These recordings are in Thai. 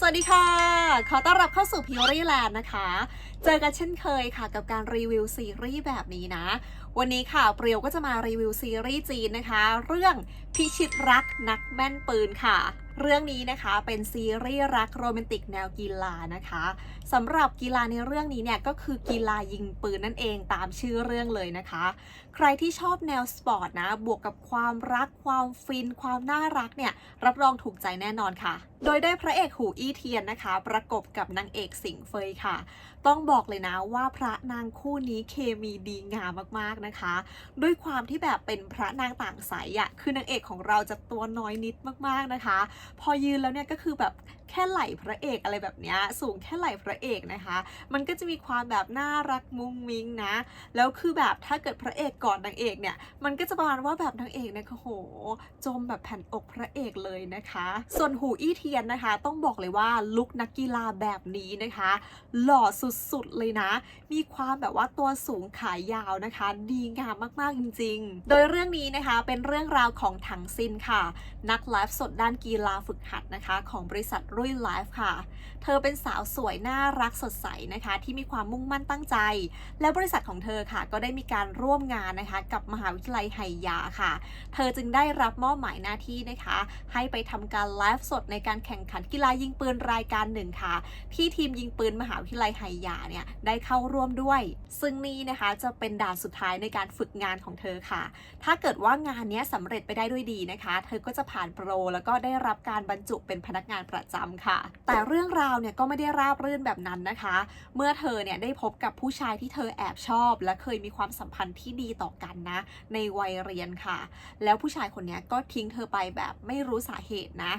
สวัสดีค่ะ ขอต้อนรับเข้าสู่พิวรี่แลนด์นะคะ เจอกันเช่นเคยค่ะกับการรีวิวซีรีส์แบบนี้นะ วันนี้ค่ะเปรียวก็จะมารีวิวซีรีส์จีนนะคะ เรื่องพิชิตรักนักแม่นปืนค่ะ เรื่องนี้นะคะเป็นซีรีส์รักโรแมนติกแนวกีฬานะคะสำหรับกีฬาในเรื่องนี้เนี่ยก็คือกีฬายิงปืนนั่นเองตามชื่อเรื่องเลยนะคะ ใครที่ชอบแนวสปอร์ตนะ บวกกับความรักความฟิน ความน่ารักเนี่ยรับรองถูกใจแน่นอนค่ะ โดยได้พระเอกหูอี้เทียนนะคะ ประกบกับนางเอกสิงเฟยค่ะ ต้องบอกเลยนะว่าพระนางคู่นี้เคมีดีงามมากๆนะคะด้วยความที่แบบเป็นพระนางต่างสายอะคือนางเอกของเราจะตัวน้อยนิดมากๆนะคะ พอยืนแล้วเนี่ยก็คือแบบแค่ไหล่พระเอกอะไรแบบเนี้ยสูงแค่ไหล่พระเอกนะคะ มันก็จะมีความแบบน่ารักมุ้งมิ้งนะแล้วคือแบบถ้าเกิดพระเอกกอดนางเอกเนี่ยมันก็จะประมาณว่าแบบนางเอกเนี่ยโห จมแบบแผ่นอกพระเอกเลยนะคะ ส่วนหูอี้เทียนนะคะ ต้องบอกเลยว่าลุคนักกีฬาแบบนี้นะคะ หล่อสุดๆเลยนะ มีความแบบว่าตัวสูงขายาวนะคะดีงามมาก ๆ จริง ๆ โดยเรื่องนี้นะคะเป็นเรื่องราวของถังซินค่ะ นักไลฟ์สดด้านกีฬาฝึกหัดนะคะ ของบริษัทรุ่ยไลฟ์ค่ะ เธอเป็นสาวสวยน่ารักสดใสนะคะ ที่มีความมุ่งมั่นตั้งใจ และบริษัทของเธอค่ะ ก็ได้มีการร่วมงานนะคะ กับมหาวิทยาลัยไหยาค่ะ เธอจึงได้รับมอบหมายหน้าที่นะคะ ให้ไปทำการไลฟ์สดในการแข่งขันกีฬายิงปืนรายการหนึ่งค่ะ ที่ทีมยิงปืนมหาวิทยาลัยไหยาเนี่ยได้เข้าร่วมด้วย ซึ่งนี่นะคะจะเป็นด่านสุดท้ายในการฝึกงานของเธอค่ะ ถ้าเกิดว่างานนี้สำเร็จไปได้ด้วยดีนะคะ เธอก็จะผ่านโปร แล้วก็ได้รับการบรรจุเป็นพนักงานประจำค่ะ แต่เรื่องราวเนี่ยก็ไม่ได้ราบรื่นแบบนั้นนะคะ เมื่อเธอเนี่ยได้พบกับผู้ชายที่เธอแอบชอบ และเคยมีความสัมพันธ์ที่ดีต่อกันนะ ในวัยเรียนค่ะ แล้วผู้ชายคนนี้ก็ทิ้งเธอไปแบบไม่รู้สาเหตุนะ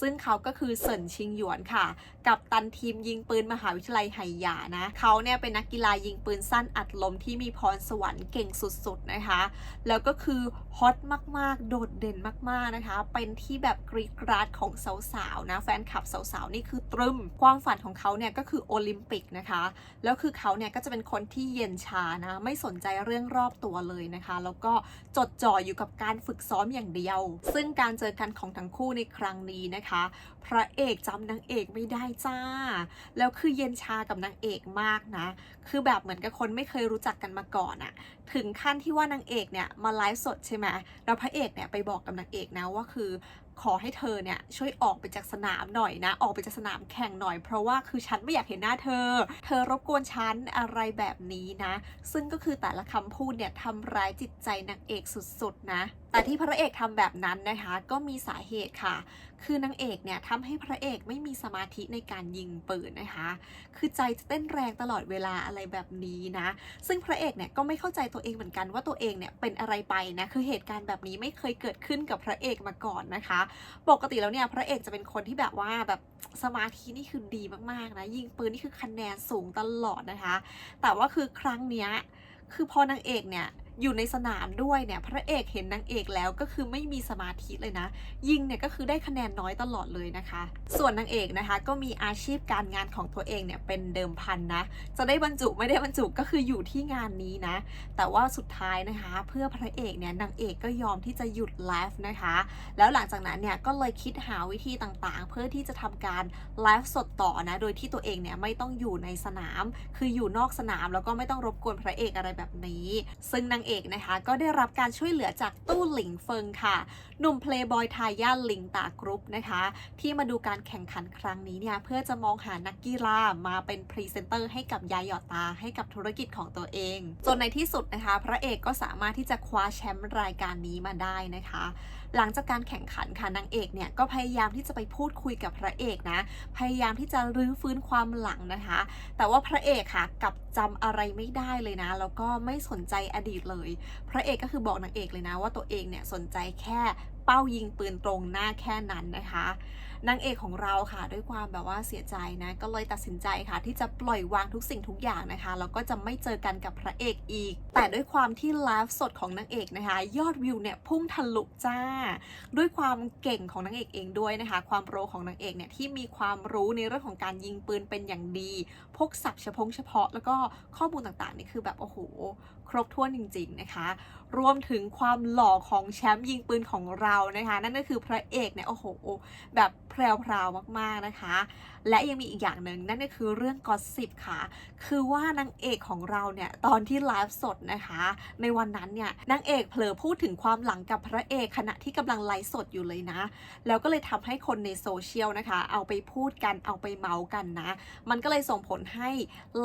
ซึ่งเขาก็คือเซินชิงหยวนค่ะ กับตันทีมยิงปืนมหาวิทยาลัยไหหยานะ เขาเนี่ยเป็นนักกีฬายิงปืนสั้นอัดลมที่มีพรสวรรค์เก่งสุดๆนะคะ แล้วก็คือฮอตมากๆ โดดเด่นมากๆนะคะ เป็นที่แบบกรีดกราดของสาวๆนะ แฟนคลับสาวๆนี่คือตรึม ความฝันของเขาเนี่ยก็คือโอลิมปิกนะคะ แล้วคือเขาเนี่ยก็จะเป็นคนที่เย็นชานะ ไม่สนใจเรื่องรอบตัวเลยนะคะ แล้วก็จดจ่ออยู่กับการฝึกซ้อมอย่างเดียว ซึ่งการเจอกันของทั้งคู่ในครั้งนี้นะคะ พระเอกจำนางเอกไม่ได้จ้า แล้วคือเย็นชากับนางเอกมากนะ คือแบบเหมือนกับคนไม่เคยรู้จักกันมาก่อนอะถึงขั้นที่ว่านางเอกเนี่ยมาไลฟ์สดใช่ไหมแล้วพระเอกเนี่ยไปบอกกับนางเอกนะว่าคือขอให้เธอเนี่ยช่วยออกไปจากสนามหน่อยนะ ออกไปจากสนามแข่งหน่อย เพราะว่าคือฉันไม่อยากเห็นหน้าเธอ เธอรบกวนฉันอะไรแบบนี้นะ ซึ่งก็คือแต่ละคำพูดเนี่ยทำร้ายจิตใจนางเอกสุดๆนะ แต่ที่พระเอกทำแบบนั้นนะคะก็มีสาเหตุค่ะ คือนางเอกเนี่ยทำให้พระเอกไม่มีสมาธิในการยิงปืนนะคะ คือใจจะเต้นแรงตลอดเวลาอะไรแบบนี้นะ ซึ่งพระเอกเนี่ยก็ไม่เข้าใจตัวเองเหมือนกันว่าตัวเองเนี่ยเป็นอะไรไปนะ คือเหตุการณ์แบบนี้ไม่เคยเกิดขึ้นกับพระเอกมาก่อนนะคะ ปกติแล้วเนี่ยพระเอกจะเป็นคนที่แบบว่าแบบสมาธินี่คือดีมากๆนะ ยิงปืนนี่คือคะแนนสูงตลอดนะคะ แต่ว่าคือครั้งเนี้ย คือพอนางเอกเนี่ย อยู่ในสนามด้วยเนี่ยพระเอกเห็นนางเอกแล้วก็คือไม่มีสมาธิเลยนะ ยิงเนี่ยก็คือได้คะแนนน้อยตลอดเลยนะคะ ส่วนนางเอกนะคะก็มีอาชีพการงานของตัวเองเนี่ยเป็นเดิมพันนะ จะได้บรรจุไม่ได้บรรจุก็คืออยู่ที่งานนี้นะ แต่ว่าสุดท้ายนะคะ เพื่อพระเอกเนี่ยนางเอกก็ยอมที่จะหยุดไลฟ์นะคะ แล้วหลังจากนั้นเนี่ยก็เลยคิดหาวิธีต่างๆ เพื่อที่จะทำการไลฟ์สดต่อนะโดยที่ตัวเองเนี่ยไม่ต้องอยู่ในสนาม คืออยู่นอกสนามแล้วก็ไม่ต้องรบกวนพระเอกอะไรแบบนี้ ซึ่งนางเอกนะคะ ก็ได้รับการช่วยเหลือจากตู้หลิงเฟิงค่ะ หนุ่มเพลย์บอยทายาทหลิงตากรุ๊ปนะคะ ที่มาดูการแข่งขันครั้งนี้เนี่ย เพื่อจะมองหานักกีฬามาเป็นพรีเซนเตอร์ให้กับยาหยอดตาให้กับธุรกิจของตัวเอง จนในที่สุดนะคะ พระเอกก็สามารถที่จะคว้าแชมป์รายการนี้มาได้นะคะ หลังจากการแข่งขันค่ะนางเอกเนี่ยก็พยายามที่จะไปพูดคุยกับพระเอกนะ พยายามที่จะรื้อฟื้นความหลังนะคะ แต่ว่าพระเอกค่ะกับจำอะไรไม่ได้เลยนะ แล้วก็ไม่สนใจอดีตเลย พระเอกก็คือบอกนางเอกเลยนะ ว่าตัวเองเนี่ยสนใจแค่เป้ายิงปืนตรงหน้าแค่นั้นนะคะ นางเอกของเราค่ะ ด้วยความแบบว่าเสียใจนะก็เลยตัดสินใจค่ะ ที่จะปล่อยวางทุกสิ่งทุกอย่างนะคะแล้วก็จะไม่เจอกันกับพระเอกอีก แต่ด้วยความที่ไลฟ์สดของนางเอกนะคะ ยอดวิวเนี่ยพุ่งทะลุจ้า ด้วยความเก่งของนางเอกเองด้วยนะคะ ความโปรของนางเอกเนี่ยที่มีความรู้ในเรื่องของการยิงปืนเป็นอย่างดี พกศัพท์เฉพาะเฉพาะ แล้วก็ข้อมูลต่างๆนี่คือแบบโอ้โห ครบถ้วนจริง ๆ นะคะ รวมถึงความหล่อของแชมป์ยิงปืนของเรานะคะ นั่นก็คือพระเอกเนี่ยโอ้โห แบบแพรวๆมากๆนะคะ และยังมีอีกอย่างหนึ่งนั่นก็คือเรื่องกอสิบค่ะ คือว่านางเอกของเราเนี่ยตอนที่ไลฟ์สดนะคะ ในวันนั้นเนี่ยนางเอกเผลอพูดถึงความหลังกับพระเอกขณะที่กำลังไลฟ์สดอยู่เลยนะ แล้วก็เลยทำให้คนในโซเชียลนะคะ เอาไปพูดกันเอาไปเมาส์กันนะ มันก็เลยส่งผลให้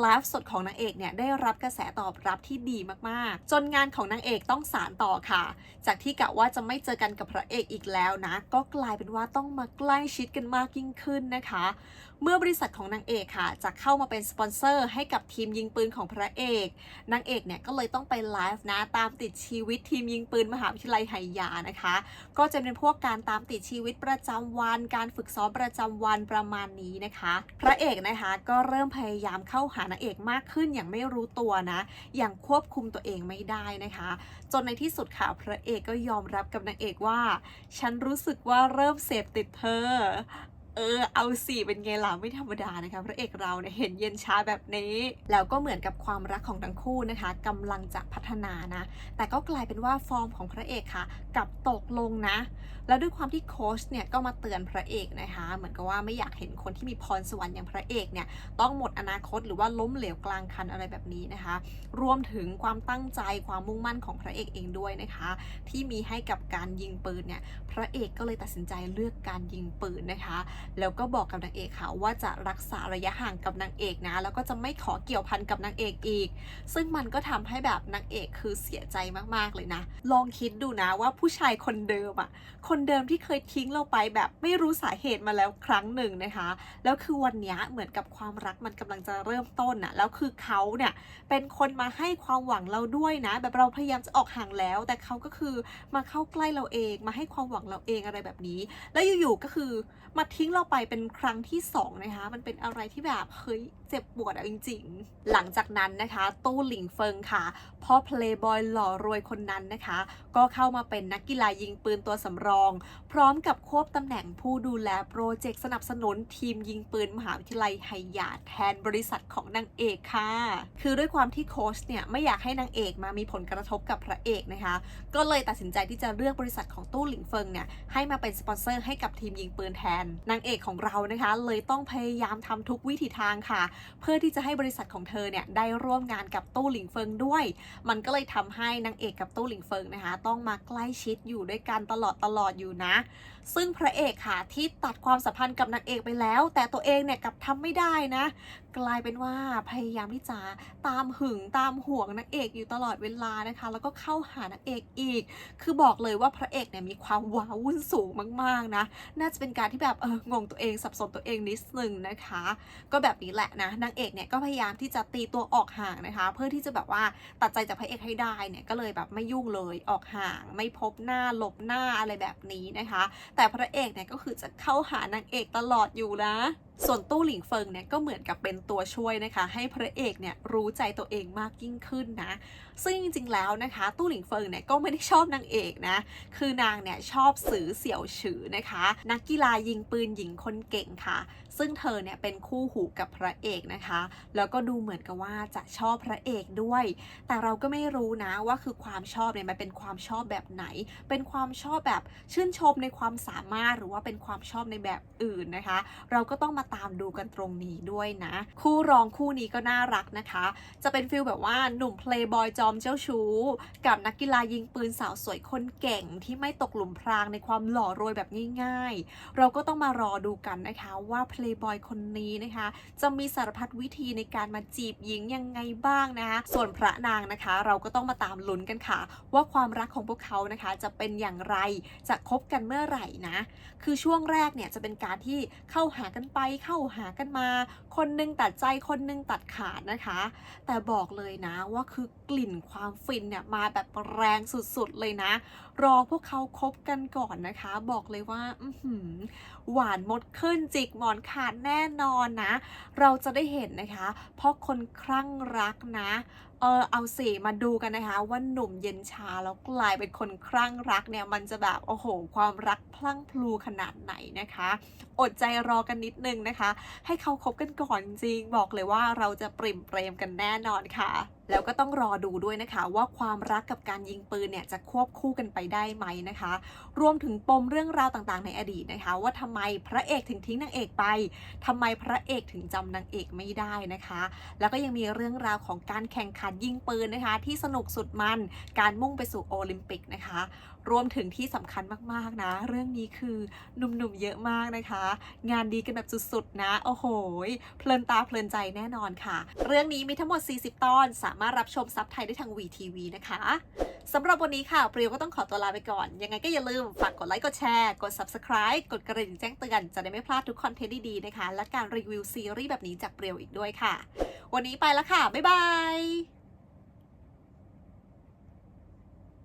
ไลฟ์สดของนางเอกเนี่ยได้รับกระแสตอบรับที่ดีมากๆ จนงานของนางเอกต้องสารต่อค่ะ จากที่กะว่าจะไม่เจอกันกับพระเอกอีกแล้วนะ ก็กลายเป็นว่าต้องมาใกล้ชิดกันมากยิ่งขึ้นนะคะเมื่อบริษัทของนางเอกค่ะ จะเข้ามาเป็นสปอนเซอร์ให้กับทีมยิงปืนของพระเอกนางเอกเนี่ยก็เลยต้องไปไลฟ์นะตามติดชีวิตทีมยิงปืนมหาวิทยาลัยไหยานะคะ ก็จะเป็นพวกการตามติดชีวิตประจำวัน การฝึกซ้อมประจำวันประมาณนี้นะคะ พระเอกนะคะก็เริ่มพยายามเข้าหานางเอกมากขึ้นอย่างไม่รู้ตัวนะอย่างควบคุมตัวเองไม่ได้นะคะ จนในที่สุดค่ะพระเอกก็ยอมรับกับนางเอกว่า ฉันรู้สึกว่าเริ่มเสพติดเธอ เออเอาสิเป็นไงล่ะไม่ธรรมดานะคะพระเอกเราเนี่ยเห็นเย็นช้าแบบนี้ แล้วก็เหมือนกับความรักของทั้งคู่นะคะกำลังจะพัฒนานะ แต่ก็กลายเป็นว่าฟอร์มของพระเอกค่ะกับตกลงนะ แล้วด้วยความที่โค้ชเนี่ยก็มาเตือนพระเอกนะคะ เหมือนกับว่าไม่อยากเห็นคนที่มีพรสวรรค์อย่างพระเอกเนี่ยต้องหมดอนาคตหรือว่าล้มเหลวกลางคันอะไรแบบนี้นะคะ รวมถึงความตั้งใจความมุ่งมั่นของพระเอกเองด้วยนะคะ ที่มีให้กับการยิงปืนเนี่ยพระเอกก็เลยตัดสินใจเลือกการยิงปืนนะคะแล้วก็บอกกับนางเอกค่ะว่าจะรักษาระยะห่างกับนางเอกนะ แล้วก็จะไม่ขอเกี่ยวพันกับนางเอกอีก ซึ่งมันก็ทำให้แบบนางเอกคือเสียใจมากๆเลยนะ ลองคิดดูนะว่าผู้ชายคนเดิมอะคนเดิมที่เคยทิ้งเราไปแบบไม่รู้สาเหตุมาแล้วครั้งหนึ่งนะคะ แล้วคือวันนี้เหมือนกับความรักมันกำลังจะเริ่มต้นอะ แล้วคือเขาเนี่ยเป็นคนมาให้ความหวังเราด้วยนะ แบบเราพยายามจะออกห่างแล้ว แต่เขาก็คือมาเข้าใกล้เราเอง มาให้ความหวังเราเองอะไรแบบนี้ แล้วอยู่ๆก็คือมาทิ้งเราไปเป็นครั้งที่สองนะคะ มันเป็นอะไรที่แบบเฮ้ยเจ็บปวดอะจริงๆ หลังจากนั้นนะคะ ตู้หลิงเฟิงค่ะพ่อเพลย์บอยหล่อรวยคนนั้นนะคะ ก็เข้ามาเป็นนักกีฬายิงปืนตัวสำรอง พร้อมกับควบตำแหน่งผู้ดูแลโปรเจกต์สนับสนุนทีมยิงปืนมหาวิทยาลัยไหหยาแทนบริษัทของนางเอกค่ะ คือด้วยความที่โค้ชเนี่ยไม่อยากให้นางเอกมามีผลกระทบกับพระเอกนะคะ ก็เลยตัดสินใจที่จะเลือกบริษัทของตู้หลิงเฟิงเนี่ยให้มาเป็นสปอนเซอร์ให้กับทีมยิงปืนแทนนางเอกของเรานะคะ เลยต้องพยายามทำทุกวิถีทางค่ะเพื่อที่จะให้บริษัทของเธอเนี่ยได้ร่วมงานกับตู้หลิงเฟิงด้วย มันก็เลยทำให้นางเอกกับตู้หลิงเฟิงนะคะ ต้องมาใกล้ชิดอยู่ด้วยกันตลอดตลอดอยู่นะ ซึ่งพระเอกค่ะที่ตัดความสัมพันธ์กับนางเอกไปแล้ว แต่ตัวเองเนี่ยกลับทำไม่ได้นะ กลายเป็นว่าพยายามที่จะตามหึงตามห่วงนางเอกอยู่ตลอดเวลานะคะ แล้วก็เข้าหานางเอกอีก คือบอกเลยว่าพระเอกเนี่ยมีความว้าวุ่นสูงมากๆนะ น่าจะเป็นการที่แบบเอองงตัวเองสับสนตัวเองนิดนึงนะคะ ก็แบบนี้แหละนะนางเอกเนี่ยก็พยายามที่จะตีตัวออกห่างนะคะ เพื่อที่จะแบบว่าตัดใจจากพระเอกให้ได้เนี่ยก็เลยแบบไม่ยุ่งเลยออกห่าง ไม่พบหน้าหลบหน้าอะไรแบบนี้นะคะ แต่พระเอกเนี่ยก็คือจะเข้าหานางเอกตลอดอยู่นะ ส่วนตู้หลิงเฟิงเนี่ยก็เหมือนกับเป็นตัวช่วยนะคะ ให้พระเอกเนี่ยรู้ใจตัวเองมากยิ่งขึ้นนะ ซึ่งจริงๆแล้วนะคะ ตู้หลิงเฟิงเนี่ยก็ไม่ได้ชอบนางเอกนะคือนางเนี่ยชอบสือเสี่ยวฉือนะคะ นักกีฬายิงปืนหญิงคนเก่งค่ะ ซึ่งเธอเนี่ยเป็นคู่หูกับพระเอกนะคะ แล้วก็ดูเหมือนกับว่าจะชอบพระเอกด้วย แต่เราก็ไม่รู้นะว่าคือความชอบเนี่ยมันเป็นความชอบแบบไหน เป็นความชอบแบบชื่นชมในความสามารถหรือว่าเป็นความชอบในแบบอื่นนะคะ เราก็ต้องมาตามดูกันตรงนี้ด้วยนะ คู่รองคู่นี้ก็น่ารักนะคะ จะเป็นฟิลแบบว่าหนุ่มเพลย์บอยจอมเจ้าชู้ กับนักกีฬายิงปืนสาวสวยคนเก่งที่ไม่ตกหลุมพรางในความหล่อรวยแบบง่ายๆ เราก็ต้องมารอดูกันนะคะว่าเพลย์บอยคนนี้นะคะ จะมีสารพัดวิธีในการมาจีบหญิงยังไงบ้างนะคะ ส่วนพระนางนะคะ เราก็ต้องมาตามลุ้นกันค่ะ ว่าความรักของพวกเขานะคะ จะเป็นอย่างไรจะคบกันเมื่อไหร่นะ คือช่วงแรกเนี่ยจะเป็นการที่เข้าหากันไปเข้าหากันมา คนหนึงตัดใจคนหนึงตัดขาดนะคะ แต่บอกเลยนะว่าคือกลิ่นความฟินเนี่ยมาแบบแรงสุดๆเลยนะ รอพวกเขาคบกันก่อนนะคะ บอกเลยว่าอื้อหือหวานมดขึ้นจิกหมอนขาดแน่นอนนะ เราจะได้เห็นนะคะ เพราะคนคลั่งรักนะ เออเอาสิมาดูกันนะคะว่าหนุ่มเย็นชาแล้วกลายเป็นคนคลั่งรักเนี่ยมันจะแบบโอ้โห ความรักพลั่งพลูขนาดไหนนะคะ อดใจรอกันนิดนึงนะคะ ให้เขาคบกันก่อนจริงบอกเลยว่าเราจะปริ่มเปรมกันแน่นอนค่ะ แล้วก็ต้องรอดูด้วยนะคะ ว่าความรักกับการยิงปืนเนี่ยจะควบคู่กันไปได้ไหมนะคะ รวมถึงปมเรื่องราวต่างๆ ในอดีตนะคะ ว่าทำไมพระเอกถึงทิ้งนางเอกไปทำไมพระเอกถึงจำนางเอกไม่ได้นะคะ แล้วก็ยังมีเรื่องราวของการแข่งขันยิงปืนนะคะ ที่สนุกสุดมันการมุ่งไปสู่โอลิมปิกนะคะ รวมถึงที่สำคัญมากๆนะ เรื่องนี้คือหนุ่มๆเยอะมากนะคะ งานดีกันแบบสุดๆนะ โอ้โห เพลินตาเพลินใจแน่นอนค่ะ เรื่องนี้มีทั้งหมด 40 ตอน สามารถรับชมซับไทยได้ทาง VTV นะคะสำหรับวันนี้ค่ะเปรียวก็ต้องขอตัวลาไปก่อน ยังไงก็อย่าลืม ฝากกดไลค์ กดแชร์ กด Subscribe กดกระดิ่งแจ้งเตือน จะได้ไม่พลาดทุกคอนเทนต์ดีๆนะคะ และการรีวิวซีรีส์แบบนี้จากเปรียวอีกด้วยค่ะ วันนี้ไปแล้วค่ะ บ๊ายบาย